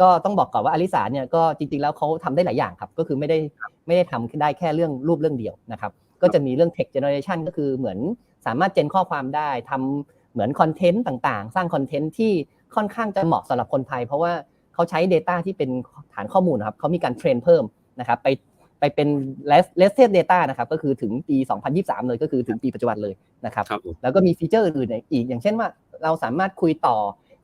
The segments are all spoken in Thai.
ก็ต้องบอกก่อนว่าอลิสาเนี่ยก็จริงๆแล้วเขาทำได้หลายอย่างครับ ก็คือไม่ได้ไม่ได้ทำได้แค่เรื่องรูปเรื่องเดียวนะครับ ก็จะมีเรื่อง text generation ก็คือเหมือนสามารถเจนข้อความได้ทำเหมือนคอนเทนต์ต่างๆ สร้างคอนเทนต์ที่ค่อนข้างจะเหมาะสำหรับคนไทย เพราะว่าเขาใช้ Data ที่เป็นฐานข้อมูลนะครับเขามีการเทรนเพิ่มนะครับไปไปเป็น latest data นะครับก็คือถึงปี 2023 เลยก็คือถึงปีปัจจุบันเลยนะครับครับผมแล้วก็มีฟีเจอร์อื่นๆอีก อย่างเช่นว่าเราสามารถคุยต่อ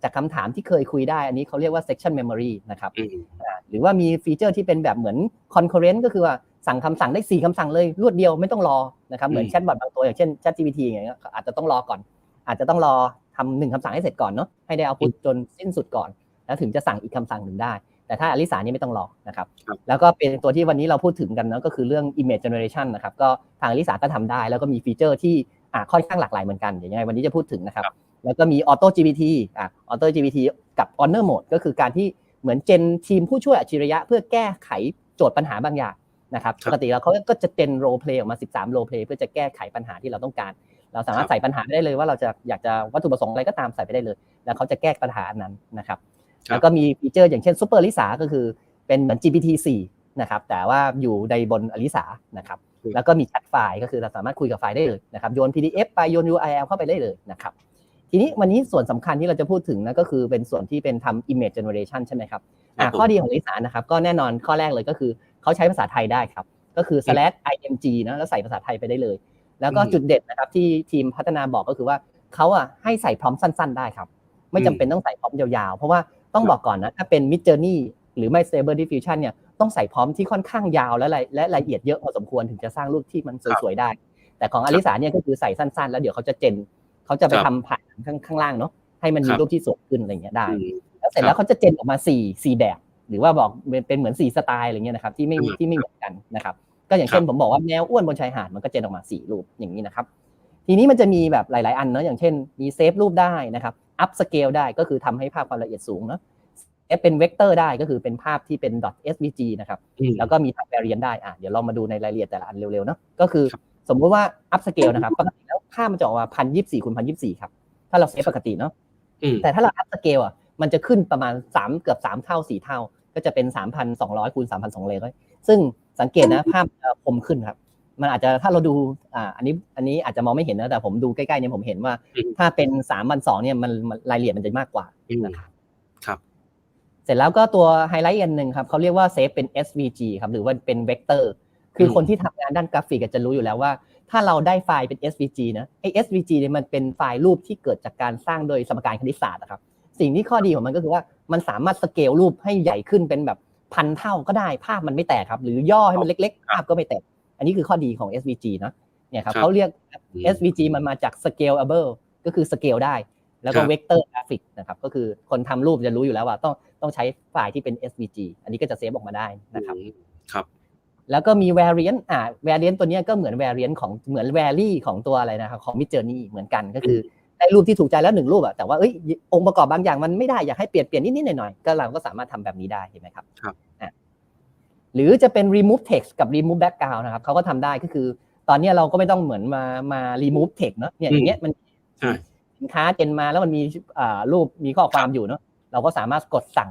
จากคำถามที่เคยคุยได้ อันนี้เขาเรียกว่า section memory นะครับอืมอ่าหรือว่ามีฟีเจอร์ที่เป็นแบบเหมือน concurrent ก็คือว่าสั่งคำสั่งได้ 4คำสั่งเลยรวดเดียวไม่ต้องรอนะครับเหมือนอืมแชทบอทบางตัวอย่างเช่น ChatGPT อย่างเงี้ยอาจจะต้องรอก่อน อาจจะต้องรอทำหนึ่งคำสั่งให้เสร็จก่อนเนาะให้ได้เอาพุทจนสิ้นสุดก่อน แล้วถึงจะสั่งอีกคำสั่งหนึ่งได้ แต่ถ้าอลิสานี่ไม่ต้องรอนะครับครับแล้วก็เป็นตัวที่วันนี้เราพูดถึงกันเนาะก็คือเรื่อง image generation นะครับก็ทางอลิสาก็ทำได้ แล้วก็มีฟีเจอร์ที่อ่าค่อนข้างหลากหลายเหมือนกันเดี๋ยวยังไงวันนี้จะพูดถึงนะครับ แล้วก็มี Auto GPT อะ Auto GPT กับ Honor Mode ก็คือการที่เหมือนเจนทีมผู้ช่วยอัจฉริยะ เพื่อแก้ไขโจทย์ปัญหาบางอย่างนะครับครับปกติแล้วเขาก็จะเจนโรเพลย์ออกมา 13โรเพลย์เพื่อจะแก้ไขปัญหาที่เราต้องการ เราสามารถครับใส่ปัญหาไปได้เลยว่าเราจะอยากจะวัตถุประสงค์อะไรก็ตามใส่ไปได้เลย แล้วเขาจะแก้ปัญหาอันนั้นนะครับครับแล้วก็มีฟีเจอร์อย่างเช่น Super Lisa ก็คือเป็นเหมือน GPT 4นะครับแต่ว่าอยู่ในบนอลิสานะครับอืมแล้วก็มีแชทไฟล์ก็คือเราสามารถคุยกับไฟล์ได้เลยนะครับโยน PDF ไปโยน URL เข้าไปได้เลยนะครับ ทีนี้วันนี้ส่วนสำคัญที่เราจะพูดถึงนะก็คือเป็นส่วนที่เป็นทำ image generation ใช่ไหมครับครัอ่าบผมข้อดีของลิสานะครับก็แน่นอนข้อแรกเลยก็คือเขาใช้ภาษาไทยได้ครับ ก็คือ slash img นะแล้วใส่ภาษาไทยไปได้เลย แล้วก็อืมจุดเด่นนะครับที่ทีมพัฒนาบอกก็คือว่าเขาอะให้ใส่พร้อมสั้น ๆ ได้ครับ ไม่จำเป็นต้องใส่พร้อมยาวๆ เพราะว่าต้องบอกก่อนนะถ้าเป็น mid journey หรือไม่ stable diffusion เนี่ยต้องใส่พร้อมที่ค่อนข้างยาวและละและละเอียดเยอะพอสมควรถึงจะสร้างรูปที่มันสวยๆได้ แต่ของอลิสาเนี่ยก็คือใส่สั้นๆ แล้วเดี๋ยวเขาจะเจน เขาจะไปครับทำผ่านข้างข้างล่างเนาะให้มันมีครับรูปที่สวยขึ้นอะไรเงี้ยได้อืมแล้วเสร็จแล้วเขาจะเจนออกมาสี่สี่แบบ หรือว่าบอกเป็นเป็นเหมือนสี่สไตล์อะไรเงี้ยนะครับที่ไม่อืมที่ไม่เหมือนกันนะครับก็อย่างเช่นครับผมบอกว่าแมวอ้วนบนชายหาดมันก็เจนออกมาสี่รูปอย่างนี้นะครับทีนี้มันจะมีแบบหลาย ๆ อันเนาะอย่างเช่นมีเซฟรูปได้นะครับอัพสเกลได้ก็คือทำให้ภาพความละเอียดสูงเนาะเอฟเป็นเวกเตอร์ได้ก็คือเป็นภาพที่เป็น .svg นะครับอืมแล้วก็มีทำ variant ได้อะเดี๋ยวเรามาดูในรายละเอียดแต่ละอันเร็ว ๆ เนาะก็คือครับสมมติว่าอัพสเกลนะครับปกติ แล้วภาพมันจะออกมาพันยี่สี่คูณพันยี่สี่ครับ ถ้าเราเซฟปกติเนาะอืมแต่ถ้าเราอัพสเกลอะมันจะขึ้นประมาณ3เกือบ3เท่า4เท่า ก็จะเป็น3,200คูณ3,200ซึ่งสังเกตนะภาพจะคมขึ้นครับ มันอาจจะถ้าเราดูอ่าอันนี้อันนี้อาจจะมองไม่เห็นนะแต่ผมดูใกล้ๆเนี่ยผมเห็นว่าอืมถ้าเป็น3,200เนี่ยมันมันรายละเอียดมันจะมากกว่าอืมนะครับครับ เสร็จแล้วก็ตัวไฮไลท์อันหนึ่งครับเขาเรียกว่าเซฟเป็น SVG ครับหรือว่าเป็นเวกเตอร์คืออมคนที่ทำงานด้านกราฟิกจะรู้อยู่แล้วว่า ถ้าเราได้ไฟล์เป็น SVG นะไอ้ SVG เนี่ยมันเป็นไฟล์รูปที่เกิดจากการสร้างโดยสมการคณิตศาสตร์นะครับ สิ่งที่ข้อดีของมันก็คือว่ามันสามารถสเกลรูปให้ใหญ่ขึ้นเป็นแบบพันเท่าก็ได้ภาพมันไม่แตกครับ หรือย่อให้มันเล็กๆ ภาพก็ไม่แตก อันนี้คือข้อดีของ SVG นะเนี่ยครับครับเขาเรียกอืม SVG มันมาจาก scalable ก็คือสเกลได้ แล้วก็ครับ vector graphic นะครับก็คือคนทำรูปจะรู้อยู่แล้วว่าต้องต้องใช้ไฟล์ที่เป็น SVG อันนี้ก็จะเซฟออกมาได้นะครับอืมครับ แล้วก็มี variant อ่า variant ตัวเนี้ยก็เหมือน variant ของเหมือน vary ของตัวอะไรนะครับของ Mid Journey เหมือนกันก็คือได้รูปที่ถูกใจแล้วหนึ่งรูปอะแต่ว่าเอ้ยองค์ประกอบบางอย่างมันไม่ได้อยากให้เปลี่ยนเปลี่ยนนิดๆหน่อยๆก็เราก็สามารถทำแบบนี้ได้เห็นไหมครับครับอะหรือจะเป็น remove text กับ remove background นะครับเขาก็ทำได้ก็คือ ตอนเนี้ยเราก็ไม่ต้องเหมือนมามา remove text เนอะเนี่ยอย่างเงี้ยมันใช่สินค้าเจนมาแล้วมันมีอ่ารูปมีข้อความอยู่เนาะเราก็สามารถกดสั่ง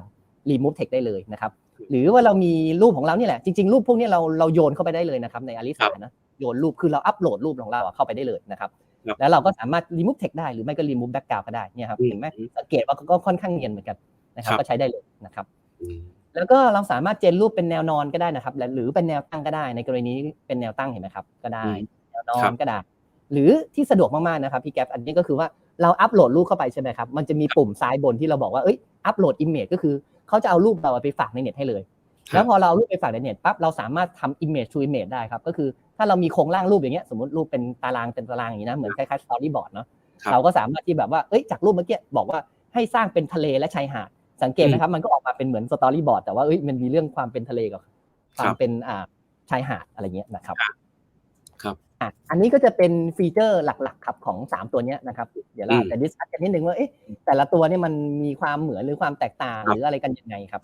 remove text ได้เลยนะครับ หรือว่าเรามีรูปของเรานี่แหละ จริงๆ รูปพวกนี้เราเราโยนเข้าไปได้เลยนะครับในอลิสานะโยนรูปคือเราอัปโหลดรูปของเราอะเข้าไปได้เลยนะครับครับแล้วเราก็สามารถ remove text ได้หรือไม่ก็ remove background ก็ได้เนี่ยครับอืมเห็นไหมสังเกตว่าก็ค่อนข้างเนียนเหมือนกันนะครับครับก็ใช้ได้เลยนะครับอืมแล้วก็เราสามารถเจนรูปเป็นแนวนอนก็ได้นะครับและหรือเป็นแนวตั้งก็ได้ ในกรณีนี้เป็นแนวตั้งเห็นไหมครับ ก็ได้อืมแนวนอครันบก็ได้ หรือที่สะดวกมากๆนะครับพี่แก๊ปอันนี้ก็คือว่าเราอัปโหลดรูปเข้าไปใช่ไหมครับมันจะมีปุ่มซ้ายบนที่เราบอกว่าเอ้ยอัปโหลดอิมเมจก็คือ เขาจะเอารูปเราไปฝากในเน็ตให้เลย แล้วพอเราเอารูปไปฝากในเน็ตปั๊บเราสามารถทำ image to image ได้ครับ ก็คือถ้าเรามีโครงร่างรูปอย่างเงี้ยสมมติรูปเป็นตารางเป็นตารางอย่างนี้นะเหมือนคล้ายๆ storyboard เนาะครับเราก็สามารถที่แบบว่าเอ้ยจากรูปเมื่อกี้บอกว่าให้สร้างเป็นทะเลและชายหาดสังเกตนะครับมันก็ออกมาเป็นเหมือน storyboard แต่ว่าเอ้ยมันมีเรื่องความเป็นทะเลกับความเป็นอ่าชายหาดอะไรเงี้ยนะครับครับ อะอันนี้ก็จะเป็นฟีเจอร์หลักๆครับของ 3 ตัวเนี้ยนะครับ เดี๋ยวเราอืมจะดิสคัสกันนิดนึงว่าเอ๊ะแต่ละตัวเนี่ยมันมีความเหมือนหรือความแตกต่างครับหรืออะไรกันยังไงครับ